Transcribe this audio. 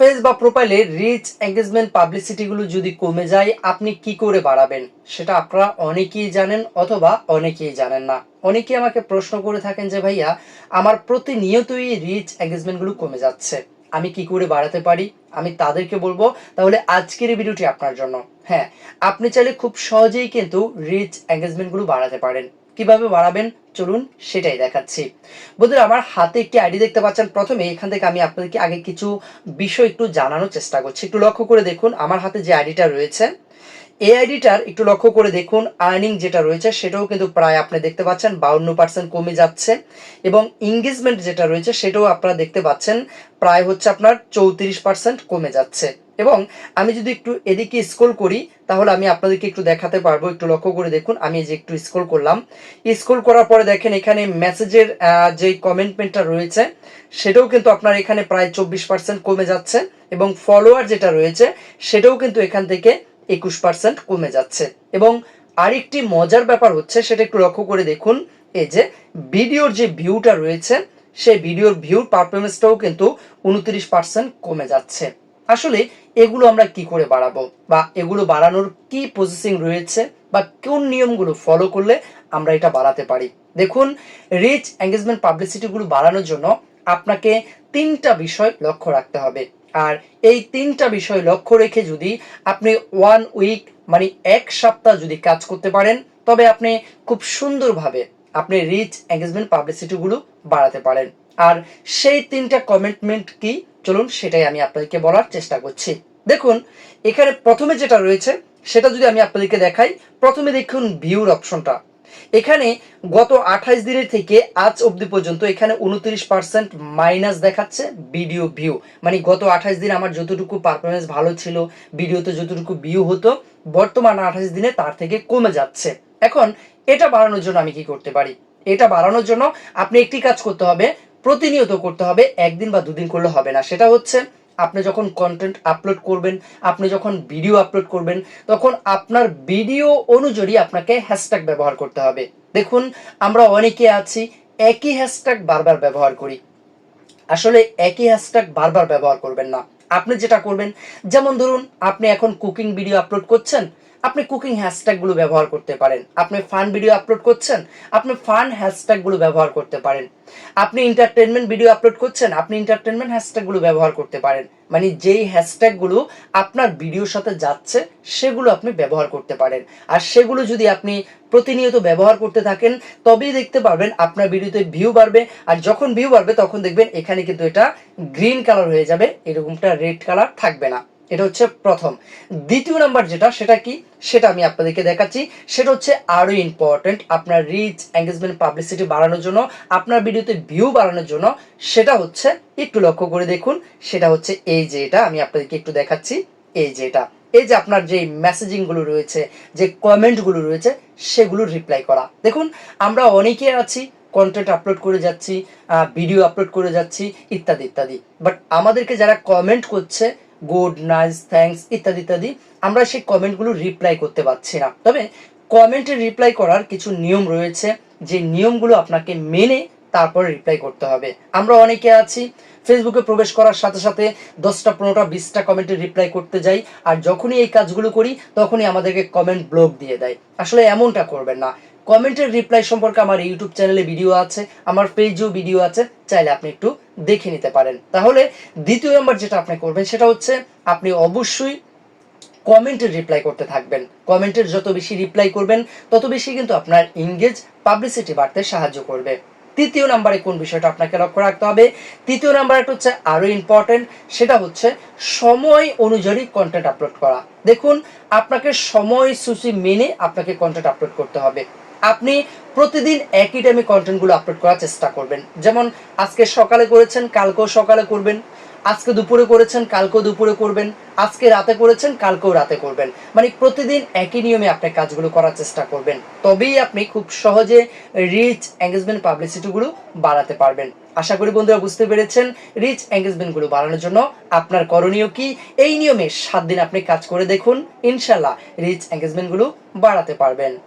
Page বা প্রোফাইলে reach engagement পাবলিসিটিগুলো যদি কমে যায়, আপনি কি করে বাড়াবেন? সেটা আপনারা অনেকেই জানেন অথবা অনেকেই জানেন না। অনেকেই আমাকে প্রশ্ন করে থাকেন যে, ভাইয়া, আমার প্রতিনিয়তই রিচ এঙ্গেজমেন্টগুলো কমে যাচ্ছে। আমি কি করে বাড়াতে পারি? আমি তাদেরকে বলব, তাহলে আজকের ভিডিওটি আপনার জন্য। হ্যাঁ আপনি চাইলে খুব সহজেই কিন্তু রিচ এঙ্গেজমেন্টগুলো বাড়াতে পারেন। কীভাবে বাড়াবেন? চলুন সেটাই দেখাচ্ছি। বন্ধুরা, আমার হাতে একটি আইডি দেখতে পাচ্ছেন। প্রথমে এখান থেকে আমি আপনাদেরকে আগে কিছু বিষয় একটু জানানোর চেষ্টা করছি। একটু লক্ষ্য করে দেখুন, আমার হাতে যে আইডিটা রয়েছে, এই আইডিটার একটু লক্ষ্য করে দেখুন আর্নিং যেটা রয়েছে সেটাও কিন্তু প্রায় আপনি দেখতে পাচ্ছেন, বাউন্ন পার্সেন্ট কমে যাচ্ছে এবং এঙ্গেজমেন্ট যেটা রয়েছে সেটাও আপনারা দেখতে পাচ্ছেন, প্রায় হচ্ছে আপনার চৌত্রিশ পার্সেন্ট কমে যাচ্ছে। এবং আমি যদি একটু এদিকে স্ক্রল করি, তাহলে আমি আপনাদেরকে একটু দেখাতে পারব, একটু লক্ষ্য করে দেখুন, আমি যে একটু স্ক্রল করলাম। স্ক্রল করার পরে দেখেন এখানে মেসেজের যে কমেন্টমেন্টটা রয়েছে, সেটাও কিন্তু আপনার এখানে প্রায় চব্বিশ পার্সেন্ট কমে যাচ্ছে এবং ফলোয়ার যেটা রয়েছে, সেটাও কিন্তু এখান থেকে একুশ পার্সেন্ট কমে যাচ্ছে। এবং আরেকটি মজার ব্যাপার হচ্ছে, সেটা একটু লক্ষ্য করে দেখুন, এই যে ভিডিওর যে ভিউটা রয়েছে, সেই ভিডিওর ভিউর পারফরমেন্সটাও কিন্তু উনত্রিশ পার্সেন্ট কমে যাচ্ছে। আসলে এগুলো আমরা কি করে বাড়াবো? বা এগুলো বাড়ানোর কি প্রসেসিং রয়েছে? বা কোন নিয়মগুলো ফলো করলে আমরা এটা বাড়াতে পারি? দেখুন রিচ এঙ্গেজমেন্ট পাবলিসিটিগুলো বাড়ানোর জন্য আপনাকে তিনটা বিষয় লক্ষ্য রাখতে হবে। আর এই তিনটা বিষয় লক্ষ্য রেখে যদি আপনি ওয়ান উইক মানে এক সপ্তাহ যদি কাজ করতে পারেন, তবে আপনি খুব সুন্দরভাবে আপনি রিচ এঙ্গেজমেন্ট পাবলিসিটিগুলো বাড়াতে পারেন। আর সেই তিনটা কমিটমেন্ট কি? চলুন সেটাই আমি আপনাদেরকে বলার চেষ্টা করছি। দেখুন, এখানে প্রথমে যেটা রয়েছে, সেটা যদি আমি আপনাদেরকে দেখাই, প্রথমে দেখুন ভিউর অপশনটা এখানে গত আঠাইশ দিনের থেকে আজ অবধি পর্যন্ত এখানে উনত্রিশ পার্সেন্ট মাইনাস দেখাচ্ছে ভিডিও ভিউ মানে গত আঠাইশ দিন আমার যতটুকু পারফরমেন্স ভালো ছিল ভিডিওতে যতটুকু ভিউ হতো, বর্তমান আঠাইশ দিনে তার থেকে কমে যাচ্ছে। এখন এটা বাড়ানোর জন্য আমি কি করতে পারি? এটা বাড়ানোর জন্য আপনি একটি কাজ করতে হবে, প্রতিনিয়ত করতে হবে, একদিন বা দুদিন করলে হবে না। সেটা হচ্ছে, আপনি যখন কন্টেন্ট আপলোড করবেন, আপনি যখন ভিডিও আপলোড করবেন, তখন আপনার ভিডিও অনুযায়ী আপনাকে হ্যাশট্যাগ ব্যবহার করতে হবে। দেখুন, আমরা অনেকে আছি, একই হ্যাশট্যাগ বারবার ব্যবহার করি। আসলে একই হ্যাশট্যাগ বারবার ব্যবহার করবেন না। আপনি যেটা করবেন, যেমন ধরুন, আপনি এখন কুকিং ভিডিও আপলোড করছেন আপনি কুকিং হ্যাশট্যাগুলো ব্যবহার করতে পারেন। আপনি ফান ভিডিও আপলোড করছেন, আপনি ফান হ্যাশট্যাগুলো ব্যবহার করতে পারেন। আপনি এন্টারটেনমেন্ট ভিডিও আপলোড করছেন, আপনি এন্টারটেনমেন্ট হ্যাশট্যাগুলো ব্যবহার করতে পারেন। মানে যেই হ্যাশট্যাগুলো আপনার ভিডিওর সাথে যাচ্ছে, সেগুলো আপনি ব্যবহার করতে পারেন। আর সেগুলো যদি আপনি প্রতিনিয়ত ব্যবহার করতে থাকেন, তবেই দেখতে পারবেন আপনার ভিডিওতে ভিউ বাড়বে। আর যখন ভিউ বাড়বে, তখন দেখবেন এখানে কিন্তু এটা গ্রিন কালার হয়ে যাবে, এরকমটা রেড কালার থাকবে না। এটা হচ্ছে প্রথম। দ্বিতীয় নাম্বার যেটা, সেটা কি? সেটা আমি আপনাদেরকে দেখাচ্ছি। সেটা হচ্ছে আরও ইম্পর্টেন্ট আপনার রিচ এঙ্গেজমেন্ট পাবলিসিটি বাড়ানোর জন্য, আপনার ভিডিওতে ভিউ বাড়ানোর জন্য। সেটা হচ্ছে একটু লক্ষ্য করে দেখুন। সেটা হচ্ছে এই যে এটা, আমি আপনাদেরকে একটু দেখাচ্ছি। এই যে এটা। এই যে আপনার যে মেসেজিংগুলো রয়েছে, যে কমেন্টগুলো রয়েছে, সেগুলো রিপ্লাই করা। দেখুন, আমরা অনেকে আছি কন্টেন্ট আপলোড করে যাচ্ছি ভিডিও আপলোড করে যাচ্ছি, ইত্যাদি ইত্যাদি। বাট আমাদেরকে যারা কমেন্ট করছে গুড নাইস থ্যাঙ্কস ইত্যাদি ইত্যাদি, আমরা সেই কমেন্টগুলো রিপ্লাই করতে পারছি না। তবে কমেন্টে রিপ্লাই করার কিছু নিয়ম রয়েছে, যে নিয়মগুলো আপনাকে মেনে তারপর রিপ্লাই করতে হবে। আমরা অনেকে আছি ফেসবুকে প্রবেশ করার সাথে সাথে দশটা, পনেরোটা, বিশটা কমেন্টে রিপ্লাই করতে যাই, আর যখনই এই কাজগুলো করি, তখনই আমাদেরকে কমেন্ট ব্লক দিয়ে দেয়। আসলে এমনটা করবেন না। কমেন্টের রিপ্লাই সম্পর্কে আমার ইউটিউব চ্যানেলে ভিডিও আছে, আমার পেজেও ভিডিও আছে, চাইলে আপনি একটু দেখে নিতে পারেন। তাহলে দ্বিতীয় নম্বর যেটা আপনি করবেন, সেটা হচ্ছে আপনি অবশ্যই কমেন্টের রিপ্লাই করতে থাকবেন। কমেন্টের যত বেশি রিপ্লাই করবেন, তত বেশি কিন্তু আপনার ইংগেজ পাবলিসিটি বাড়তে সাহায্য করবে। তৃতীয় নাম্বারে কোন বিষয়টা আপনাকে লক্ষ্য রাখতে হবে? তৃতীয় নাম্বারটা হচ্ছে আরও ইম্পর্টেন্ট সেটা হচ্ছে সময় অনুযায়ী কন্টেন্ট আপলোড করা। দেখুন, আপনাকে সময় সূচি মেনে আপনাকে কন্টেন্ট আপলোড করতে হবে। আপনি প্রতিদিন একই টাইমে কন্টেন্টগুলো আপলোড করার চেষ্টা করবেন। যেমন আজকে সকালে করেছেন, কালকেও সকালে করবেন। আজকে দুপুরে করেছেন, কালকেও দুপুরে করবেন। আজকে রাতে করেছেন, কালকেও রাতে করবেন। মানে প্রতিদিন একই নিয়মে আপনি কাজগুলো করার চেষ্টা করবেন। তবেই আপনি খুব সহজে রিচ এঙ্গেজমেন্ট পাবলিসিটিগুলো বাড়াতে পারবেন। আশা করি বন্ধুরা বুঝতে পেরেছেন রিচ এঙ্গেজমেন্টগুলো বাড়ানোর জন্য আপনার করণীয় কি? এই নিয়মে সাত দিন আপনি কাজ করে দেখুন ইনশাল্লাহ রিচ এঙ্গেজমেন্টগুলো বাড়াতে পারবেন।